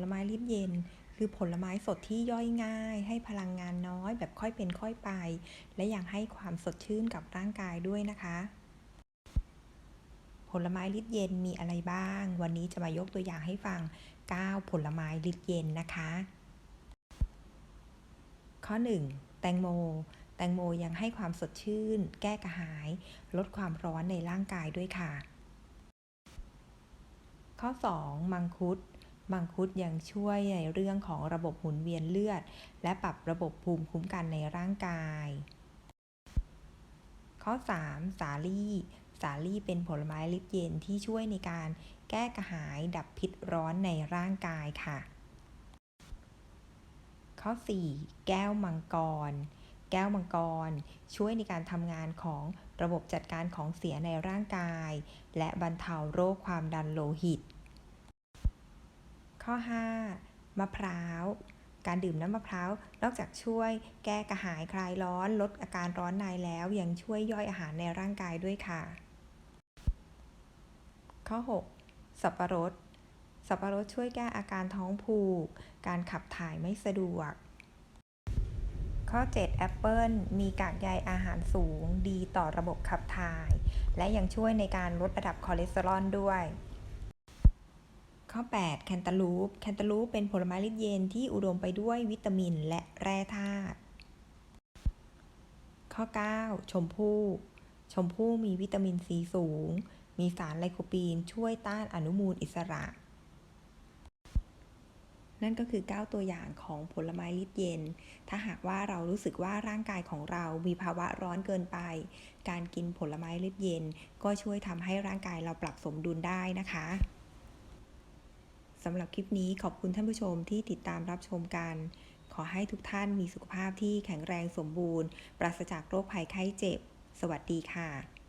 ลไม้ลิบเย็น คือผลไม้สดที่ย่อยง่าย ให้พลังงานน้อยแบบค่อยเป็นค่อยไป และยังให้ความสดชื่นกับร่างกายด้วยนะคะ ผลไม้ลิบเย็นมีอะไรบ้าง วันนี้จะมายกตัวอย่างให้ฟัง 9 ผลไม้ลิบเย็นนะคะ ข้อ 1 แตงโมแตงโมยังให้ความสดชื่น แก้กระหาย ลดความร้อนในร่างกายด้วยค่ะ ข้อ 2 มังคุด มังคุดยังช่วยในเรื่องของระบบหมุนเวียนเลือด และปรับระบบภูมิคุ้มกันในร่างกาย ข้อ 3 สาลี่ สาลี่เป็นผลไม้ลิบเย็นที่ช่วยในการแก้กระหายดับพิษร้อนในร่างกายค่ะ ข้อ 4 แก้วมังกร แก้วมังกร ช่วยในการทำงานของระบบจัดการของเสียในร่างกาย และบรรเทาโรคความดันโลหิต ข้อ 5 มะพร้าว การดื่มน้ำมะพร้าวนอกจากช่วยแก้กระหายคลายร้อน ลดอาการร้อนในแล้วยังช่วยย่อยอาหารในร่างกายด้วยค่ะ ข้อ 6 สับปะรด สับปะรดช่วยแก้อาการท้องผูก การขับถ่ายไม่สะดวก ข้อ 7 แอปเปิลมีกากใยอาหารสูง ดีต่อระบบขับถ่าย และยังช่วยในการลดระดับคอเลสเตอรอลด้วย ข้อ 8 แคนตาลูป แคนตาลูปเป็นผลไม้ลิบเย็นที่อุดมไปด้วยวิตามินและแร่ธาตุ ข้อ 9 ชมพู่ ชมพู่มีวิตามินซีสูง มีสารไลโคปีนช่วยต้านอนุมูลอิสระ นั่นก็คือ 9 ตัวอย่างของผลไม้ลิบเย็น ถ้าหากว่าเรารู้สึกว่าร่างกายของเรามีภาวะร้อนเกินไป การกินผลไม้ลิบเย็น ก็ช่วยทำให้ร่างกายเราปรับสมดุลได้นะคะ สำหรับคลิปนี้ขอบคุณท่านผู้ชมที่ติดตามรับชมกัน ขอให้ทุกท่านมีสุขภาพที่แข็งแรงสมบูรณ์ ปราศจากโรคภัยไข้เจ็บ สวัสดีค่ะ